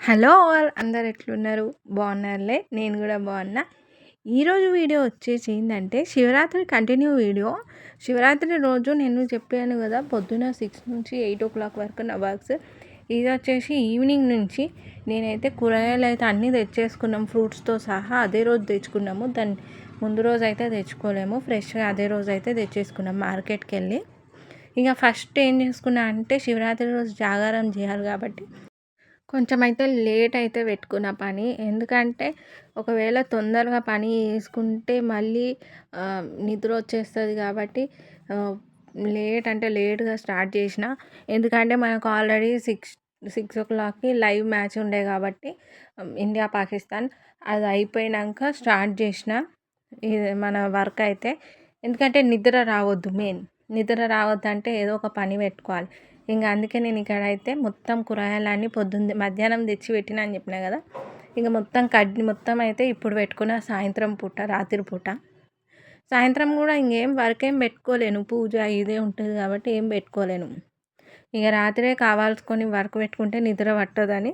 Hello all అందరు ఎట్లున్నారు? బాగున్నారులే? నేను కూడా బాగున్నా. ఈరోజు వీడియో వచ్చేసి ఏంటంటే శివరాత్రి కంటిన్యూ వీడియో. శివరాత్రి రోజు నేను చెప్పాను కదా పొద్దున సిక్స్ నుంచి ఎయిట్ ఓ క్లాక్ వరకు నా వర్క్స్ ఇది వచ్చేసి ఈవినింగ్ నుంచి నేనైతే కూరగాయలు అయితే అన్నీ తెచ్చేసుకున్నాం. ఫ్రూట్స్తో సహా అదే రోజు తెచ్చుకున్నాము. దాన్ని ముందు రోజు అయితే తెచ్చుకోలేము. ఫ్రెష్గా అదే రోజు అయితే తెచ్చేసుకున్నాం మార్కెట్కి వెళ్ళి ఇక ఫస్ట్ ఏం చేసుకున్నా అంటే శివరాత్రి రోజు జాగారం చేయాలి కాబట్టి కొంచెం అయితే లేట్ అయితే పెట్టుకున్న పని. ఎందుకంటే ఒకవేళ తొందరగా పని చేసుకుంటే మళ్ళీ నిద్ర వచ్చేస్తుంది కాబట్టి లేట్ అంటే లేట్గా స్టార్ట్ చేసిన. ఎందుకంటే మనకు ఆల్రెడీ సిక్స్ సిక్స్ ఓ క్లాక్కి లైవ్ మ్యాచ్ ఉండే కాబట్టి ఇండియా పాకిస్తాన్ అది అయిపోయినాక స్టార్ట్ చేసిన. ఇది మన వర్క్ అయితే. ఎందుకంటే నిద్ర రావద్దు మెయిన్. నిద్ర రావద్దంటే ఏదో ఒక పని పెట్టుకోవాలి. ఇంకా అందుకే నేను ఇక్కడ అయితే మొత్తం కూరగాయలన్నీ పొద్దున్న మధ్యాహ్నం తెచ్చి పెట్టిన అని చెప్పిన కదా ఇంకా మొత్తం కడ్డి మొత్తం అయితే ఇప్పుడు పెట్టుకున్న సాయంత్రం పూట రాత్రి పూట. సాయంత్రం కూడా ఇంకేం వర్క్ ఏం పెట్టుకోలేను పూజ ఇదే ఉంటుంది కాబట్టి ఏం పెట్టుకోలేను. ఇక రాత్రే కావాల్సుకొని వర్క్ పెట్టుకుంటే నిద్ర పట్టదని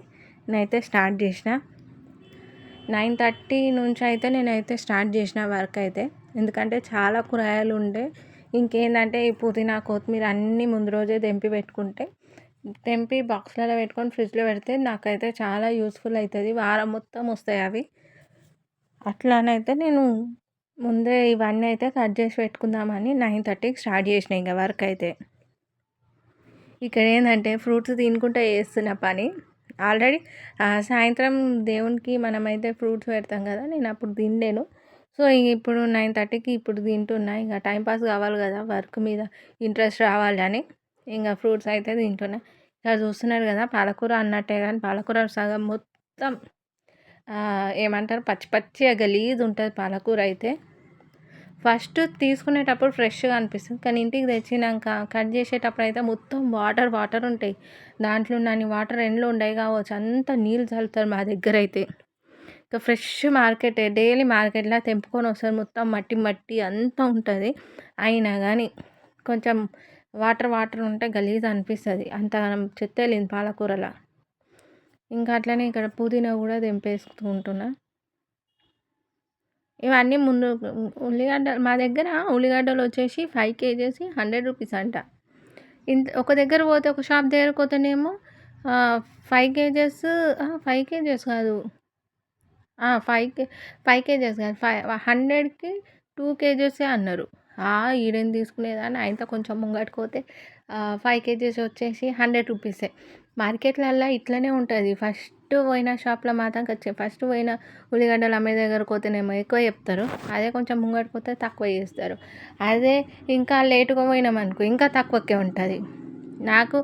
నేనైతే స్టార్ట్ చేసిన. నైన్ థర్టీ నుంచి అయితే నేనైతే స్టార్ట్ చేసిన వర్క్ అయితే. ఎందుకంటే చాలా కూరగాయలు ఉండే ఇంకేంటంటే ఈ పుదీనా కొత్తిమీర అన్నీ ముందు రోజే తెంపి పెట్టుకుంటే తెంపి బాక్స్లలో పెట్టుకొని ఫ్రిడ్జ్లో పెడితే నాకైతే చాలా యూస్ఫుల్ అవుతుంది వారం మొత్తం వస్తాయి అవి. అట్లానైతే నేను ముందే ఇవన్నీ అయితే కట్ చేసి పెట్టుకుందామని నైన్ థర్టీకి స్టార్ట్ చేసిన ఇంకా వర్క్ అయితే. ఇక్కడ ఏంటంటే ఫ్రూట్స్ తినుకుంటే చేస్తున్న పని. ఆల్రెడీ సాయంత్రం దేవునికి మనమైతే ఫ్రూట్స్ పెడతాం కదా నేను అప్పుడు తినలేను. సో ఇప్పుడు నైన్ థర్టీకి ఇప్పుడు తింటున్నా. ఇంకా టైంపాస్ కావాలి కదా వర్క్ మీద ఇంట్రెస్ట్ రావాలని ఇంకా ఫ్రూట్స్ అయితే తింటున్నా. ఇక్కడ చూస్తున్నారు కదా పాలకూర అన్నట్టే కానీ పాలకూర సగం మొత్తం ఏమంటారు పచ్చి పచ్చిగా గలీజ్ ఉంటుంది పాలకూర అయితే. ఫస్ట్ తీసుకునేటప్పుడు ఫ్రెష్గా అనిపిస్తుంది. కానీ ఇంటికి తెచ్చినాక కట్ చేసేటప్పుడు అయితే మొత్తం వాటర్ వాటర్ ఉంటాయి. దాంట్లో ఉన్న వాటర్ ఎండ్లో ఉండవు కావచ్చు. అంత నీళ్ళు చల్లుతారు మా దగ్గర అయితే. ఇంకా ఫ్రెష్ మార్కెట్ డైలీ మార్కెట్లో తెంపుకొని వస్తారు మొత్తం మట్టి మట్టి అంతా ఉంటుంది. అయినా కానీ కొంచెం వాటర్ వాటర్ ఉంటే గలీజ్ అనిపిస్తుంది. అంత చెత్త వెళ్ళింది పాలకూరలో. ఇంకా అట్లనే ఇక్కడ పుదీనా కూడా తెంపేసుకుంటూ ఉంటున్నా. ఇవన్నీ ముందు ఉల్లిగడ్డ మా దగ్గర ఉల్లిగడ్డలు వచ్చేసి ఫైవ్ కేజీస్ హండ్రెడ్ రూపీస్ అంట. ఇంత ఒక దగ్గర పోతే ఒక షాప్ దగ్గర పోతేనేమో ఫైవ్ కేజెస్ ఫైవ్ కేజెస్ కాదు. ఫైవ్ కే ఫైవ్ కేజెస్ కాదు. ఫైవ్ హండ్రెడ్కి టూ కేజెసే అన్నారు. ఈడేం తీసుకునేదాన్ని? ఆయనతో కొంచెం ముంగట్టుకోతే ఫైవ్ కేజెస్ వచ్చేసి హండ్రెడ్ రూపీసే. మార్కెట్లల్లో ఇట్లనే ఉంటుంది. ఫస్ట్ పోయిన షాప్లో మాత్రం ఫస్ట్ పోయిన ఉల్లిగడ్డలు అమ్మే దగ్గరకు పోతేనేమో ఎక్కువ చెప్తారు. అదే కొంచెం ముంగట్టుకోతే తక్కువ చేస్తారు. అదే ఇంకా లేటుగా పోయినాం అనుకో ఇంకా తక్కువకే ఉంటుంది. నాకు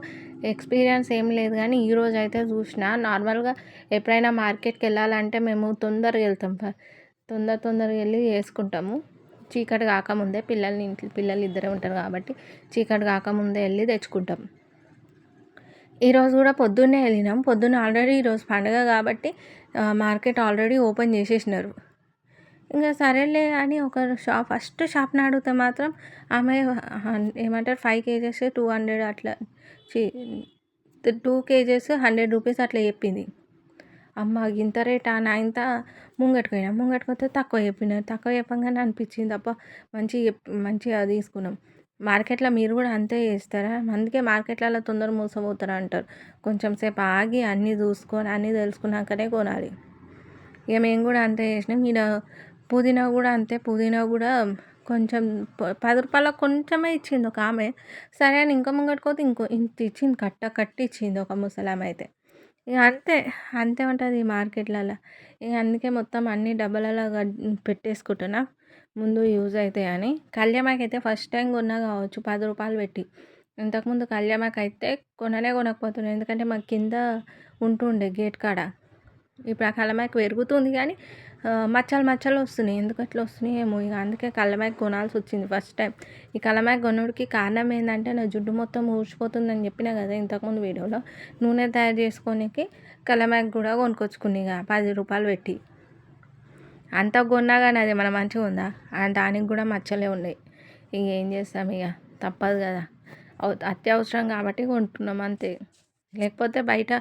ఎక్స్పీరియన్స్ ఏం లేదు కానీ ఈరోజు అయితే చూసిన నార్మల్గా ఎప్పుడైనా మార్కెట్కి వెళ్ళాలంటే మేము తొందరగా వెళ్తాం తొందర తొందరగా వెళ్ళి వేసుకుంటాము. చీకటి కాకముందే పిల్లల్ని ఇంట్లో పిల్లలు ఇద్దరే ఉంటారు కాబట్టి చీకటి కాకముందే వెళ్ళి తెచ్చుకుంటాం. ఈరోజు కూడా పొద్దున్నే వెళ్ళినాం. పొద్దున్న ఆల్రెడీ ఈరోజు పండుగ కాబట్టి మార్కెట్ ఆల్రెడీ ఓపెన్ చేసేసినారు. ఇంకా సరేలే అని ఒక షాప్ ఫస్ట్ షాప్ని అడిగితే మాత్రం ఆమె ఏమంటారు ఫైవ్ కేజెస్ టూ హండ్రెడ్ అట్లా టూ కేజెస్ హండ్రెడ్ రూపీస్ అట్లా చెప్పింది. అమ్మ ఇంత రేటా నా ఇంత? ముంగటికి పోయినా ముంగటికి తక్కువ చెప్పిన తక్కువ చెప్పంగానే అనిపించింది. తప్ప మంచిగా మంచిగా తీసుకున్నాం. మార్కెట్లో మీరు కూడా అంతే చేస్తారా? అందుకే మార్కెట్లలో తొందర మోసపోతారు అంటారు. కొంచెం సేపు ఆగి అన్నీ చూసుకొని అన్నీ తెలుసుకున్నాకనే కొనాలి. ఇక మేము కూడా అంతే చేసినాం. ఈడ పుదీనా కూడా అంతే పుదీనా కూడా కొంచెం పది రూపాయలకు కొంచెమే ఇచ్చింది ఒక ఆమె. సరే అని ఇంకో ముంగట్టుకోతే ఇంకో ఇంత ఇచ్చింది కట్ట కట్టి ఇచ్చింది ఒక ముసలామె అయితే. ఇక అంతే అంతే ఉంటుంది ఈ మార్కెట్లలో ఇక అందుకే మొత్తం అన్ని డబ్బాలలో పెట్టేసుకుంటున్నా. ముందు యూజ్ అవుతాయి అని. కళ్యామాకి అయితే ఫస్ట్ టైం కొన్నా కావచ్చు పది రూపాయలు పెట్టి. ఇంతకుముందు కళ్యామాకి అయితే కొననే కొనకపోతున్నాయి ఎందుకంటే మాకు కింద ఉంటుండే గేట్ కాడ. ఇప్పుడు ఆ కళ్యామాకి పెరుగుతుంది కానీ మచ్చలు మచ్చలు వస్తున్నాయి. ఎందుకు అట్లా వస్తున్నాయి ఏమో? ఇక అందుకే కళ్ళమ్యాక్ కొనాల్సి వచ్చింది ఫస్ట్ టైం ఈ కళ్ళమ్యాక్ కొనుడికి కారణం ఏంటంటే నా జుట్టు మొత్తం ఊడ్చిపోతుందని చెప్పిన కదా ఇంతకుముందు వీడియోలో. నూనె తయారు చేసుకోనికి కళ్ళమ్యాక్ కూడా కొనుక్కొచ్చుకుని ఇక పది రూపాయలు పెట్టి. అంత కొన్నా కానీ అది మన మంచిగా ఉందా? దానికి కూడా మచ్చలే ఉన్నాయి. ఇక ఏం చేస్తాం ఇక? తప్పదు కదా. అత్యవసరం కాబట్టి కొంటున్నాం అంతే. లేకపోతే బయట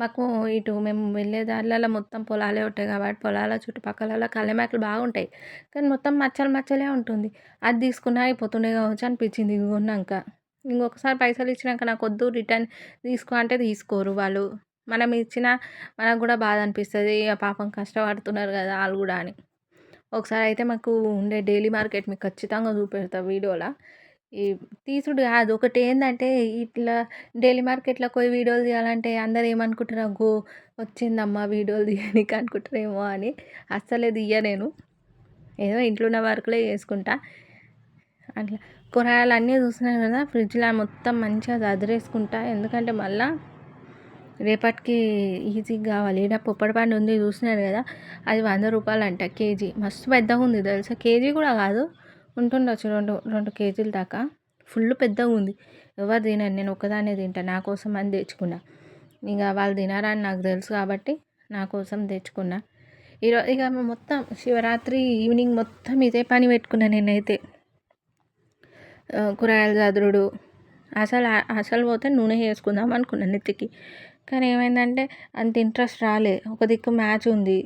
మాకు ఇటు మేము వెళ్ళే దారిలలో మొత్తం పొలాలే ఉంటాయి కాబట్టి పొలాల చుట్టుపక్కల కళ్ళెమాకులు బాగుంటాయి. కానీ మొత్తం మచ్చలు మచ్చలే ఉంటుంది. అది తీసుకున్నా అయిపోతుండే కావచ్చు అనిపించింది ఇవి కొన్నాక ఇంకొకసారి పైసలు ఇచ్చినాక నాకు వద్దు రిటర్న్ తీసుకో అంటే తీసుకోరు వాళ్ళు. మనం ఇచ్చిన మనకు కూడా బాధ అనిపిస్తుంది. ఇక పాపం కష్టపడుతున్నారు కదా వాళ్ళు కూడా అని. ఒకసారి అయితే మాకు ఉండే డైలీ మార్కెట్ మీకు ఖచ్చితంగా చూపెడతా వీడియోలో. ఈ తీసుడు కాదు. ఒకటి ఏంటంటే ఇట్లా డైలీ మార్కెట్లో పోయి వీడియోలు తీయాలంటే అందరు ఏమనుకుంటారు? గో వచ్చిందమ్మా వీడియోలు తీయడానికి అనుకుంటారేమో అని. అస్సలే తీయ నేను. ఏదో ఇంట్లో ఉన్న వర్క్లే చేసుకుంటా. అట్లా కూరగాయలు అన్నీ చూస్తున్నాను కదా ఫ్రిడ్జ్లో మొత్తం మంచిగా చదిరేసుకుంటా ఎందుకంటే మళ్ళీ రేపటికి ఈజీగా కావాలి. ఈడ పొప్పడి పండు ఉంది చూసినారు కదా అది వంద రూపాయలు అంట కేజీ. మస్తు పెద్దగా ఉంది తెలుసా? కేజీ కూడా కాదు. ఉంటుండొచ్చు. రెండు రెండు కేజీల దాకా. ఫుల్ పెద్దగా ఉంది. ఎవరు తినరు. నేను ఒక్కదాన్నే తింటా. నా కోసం అని తెచ్చుకున్నా. ఇక వాళ్ళు తినారని నాకు తెలుసు కాబట్టి నా కోసం తెచ్చుకున్నా. ఈరోజు ఇక మొత్తం శివరాత్రి ఈవినింగ్ మొత్తం ఇదే పని పెట్టుకున్నా నేనైతే. కూరగాయల చదురుడు అసలు అసలు పోతే నూనె వేసుకుందాం అనుకున్నాను నెత్తికి. కానీ ఏమైందంటే అంత ఇంట్రెస్ట్ రాలే. ఒక దిక్కు మ్యాచ్ ఉంది.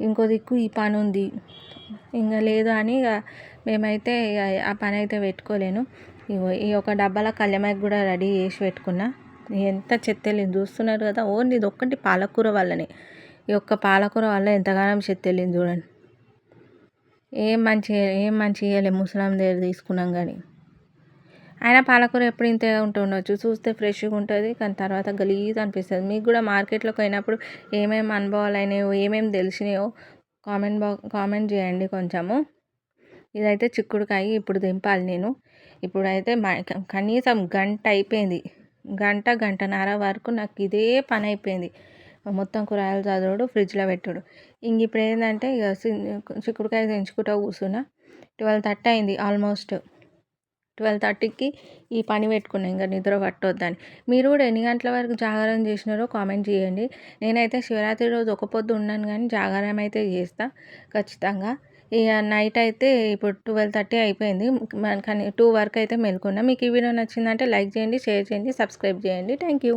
ఇంకో దిక్కు ఈ పని ఉంది. ఇంకా లేదు అని ఇక మేమైతే ఆ పని అయితే పెట్టుకోలేను. ఈ ఒక డబ్బాల కళ్యామాకు కూడా రెడీ చేసి పెట్టుకున్నా. ఎంత చెత్తెళ్ళింది చూస్తున్నారు కదా ఓన్లీ ఇది ఒక్కటి పాలకూర వల్లనే. ఈ ఒక్క పాలకూర వల్ల ఎంతగానం చెత్తెళ్ళింది చూడండి. ఏం మంచి ఏం మంచి ఇవ్వలే ముసలాం దగ్గర తీసుకున్నాం కానీ. అయినా పాలకూర ఎప్పుడు ఇంతే ఉంటుండొచ్చు చూస్తే ఫ్రెష్గా ఉంటుంది కానీ తర్వాత గలీజ్ అనిపిస్తుంది. మీకు కూడా మార్కెట్లోకి పోయినప్పుడు ఏమేమి అనుభవాలు అయినాయో ఏమేమి తెలిసినాయో కామెంట్ బా కామెంట్ చేయండి కొంచెము. ఇదైతే చిక్కుడుకాయ ఇప్పుడు దింపాలి నేను. ఇప్పుడైతే కనీసం గంట అయిపోయింది. గంట గంటన్నర వరకు నాకు ఇదే పని అయిపోయింది. మొత్తం కూరగాయలు చదువుడు ఫ్రిడ్జ్లో పెట్టుడు. ఇంక ఇప్పుడు ఏంటంటే ఇక చిక్కుడుకాయ తెంచుకుంటూ కూర్చున్నా. ట్వెల్వ్ థర్టీ అయింది ఆల్మోస్ట్. ట్వెల్వ్ థర్టీకి ఈ పని పెట్టుకున్నాం ఇంకా నిద్ర పట్టొద్దని. మీరు కూడా ఎన్ని గంటల వరకు జాగారం చేసినారో కామెంట్ చేయండి. నేనైతే శివరాత్రి రోజు ఒక పొద్దు ఉన్నాను కానీ జాగారం అయితే చేస్తా ఖచ్చితంగా. ఇక నైట్ అయితే ఇప్పుడు ట్వెల్వ్ థర్టీ అయిపోయింది. కానీ టూ వరకు అయితే మెలుకున్నా. మీకు ఈ వీడియో నచ్చిందంటే లైక్ చేయండి షేర్ చేయండి సబ్స్క్రైబ్ చేయండి. Thank you.